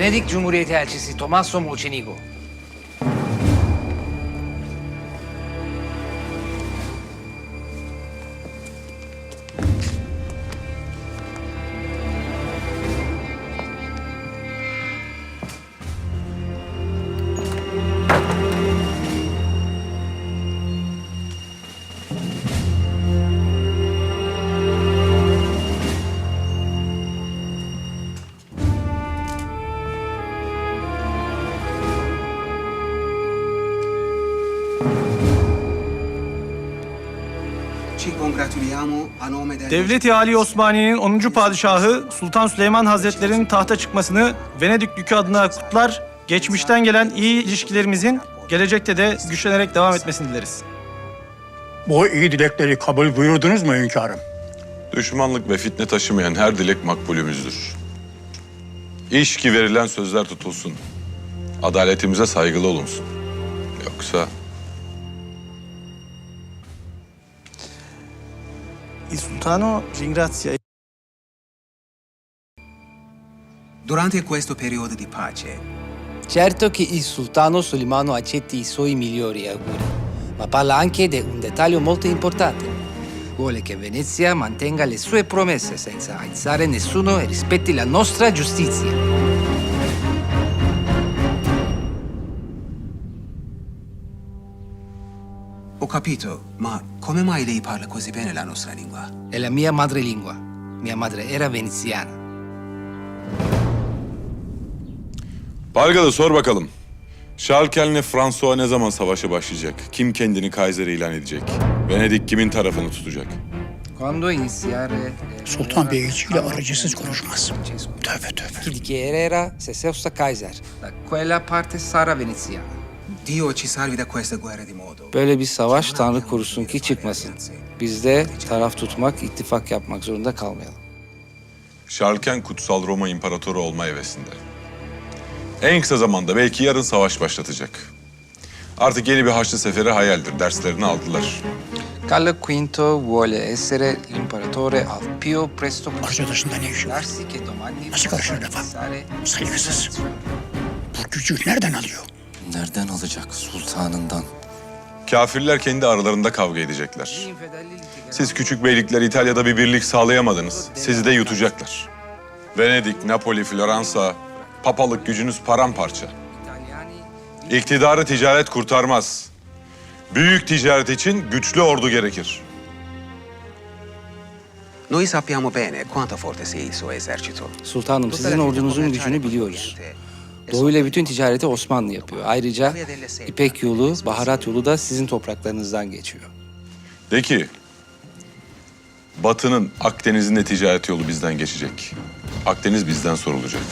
Venedik Cumhuriyeti elçisi Tommaso Mocenigo. Devlet-i Ali Osmaniye'nin 10. padişahı Sultan Süleyman Hazretleri'nin tahta çıkmasını Venedik Dükü adına kutlar, geçmişten gelen iyi ilişkilerimizin gelecekte de güçlenerek devam etmesini dileriz. Bu iyi dilekleri kabul buyurdunuz mu hünkârım? Düşmanlık ve fitne taşımayan her dilek makbulümüzdür. İş ki verilen sözler tutulsun. Adaletimize saygılı olunsun. Yoksa Il sultano ringrazia Durante questo periodo di pace, Certo che il sultano Solimano accetti i suoi migliori auguri, ma parla anche di un dettaglio molto importante. Vuole che Venezia mantenga le sue promesse senza aizzare nessuno e rispetti la nostra giustizia. Ho capito, ma come mai lei parla così bene la nostra lingua? È la mia madrelingua. Mia madre era veneziana. Pargalı sor bakalım. Şarkel'le François ne zaman savaşa başlayacak? Kim kendini Kaiser ilan edecek? Venedik kimin tarafını tutacak? Quando iniziare... Sultan Bey elçiyle aracısız konuşmaz. Tövbe tövbe. Chi dichiarerà se Seusta Kaiser. Da quella parte sarà veneziana. Dio ci salvi da questa guerra di modo. Böyle bir savaş Tanrı korusun ki çıkmasın. Biz de taraf tutmak, ittifak yapmak zorunda kalmayalım. Şarken kutsal Roma imparatoru olma hevesinde. En kısa zamanda belki yarın savaş başlatacak. Artık yeni bir Haçlı seferi hayaldir. Derslerini aldılar. Carlo V vuole essere l'imperatore al più presto Arzu dışında ne işi var? Nasıl karışır lafa? Saygısız. Bu gücü nereden alıyor? Nereden alacak sultanından? Kafirler kendi aralarında kavga edecekler. Siz küçük beylikler İtalya'da bir birlik sağlayamadınız. Sizi de yutacaklar. Venedik, Napoli, Floransa, papalık gücünüz paramparça. İktidarı ticaret kurtarmaz. Büyük ticaret için güçlü ordu gerekir. Noi sappiamo bene quanto forte sia il suo esercito. Sultanım sizin ordunuzun gücünü biliyoruz. Doğu ile bütün ticareti Osmanlı yapıyor. Ayrıca İpek yolu, baharat yolu da sizin topraklarınızdan geçiyor. De ki, Batı'nın Akdeniz'in de ticaret yolu bizden geçecek. Akdeniz bizden sorulacak.